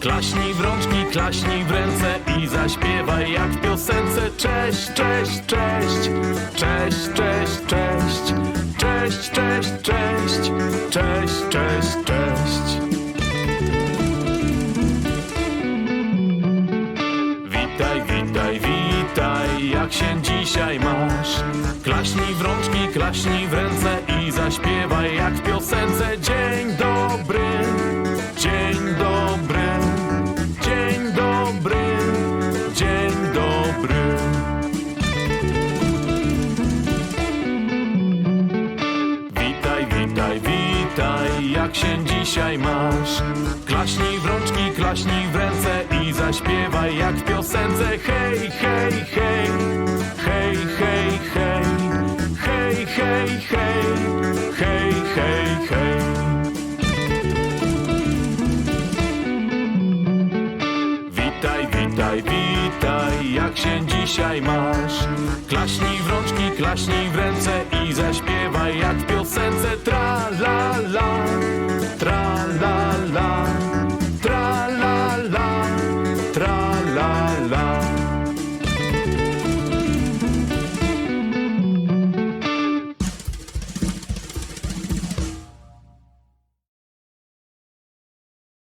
Klaśnij w rączki, klaśnij w ręce i zaśpiewaj jak w piosence. Cześć, cześć, cześć, cześć, cześć, cześć, cześć, cześć, cześć, cześć, cześć, cześć. Witaj, witaj, witaj, jak się dzisiaj masz? Klaśnij w rączki, klaśnij w ręce i zaśpiewaj jak w piosence. Dzień dobry, jak się dzisiaj masz? Klaśnij w rączki, klaśnij w ręce i zaśpiewaj jak w piosence. Hej, hej, hej, hej, hej, hej, hej, hej, hej, hej, hej, hej. Witaj, witaj, witaj, jak się dzisiaj masz? Klaśnij w rączki, klaśnij w ręce i zaśpiewaj la la.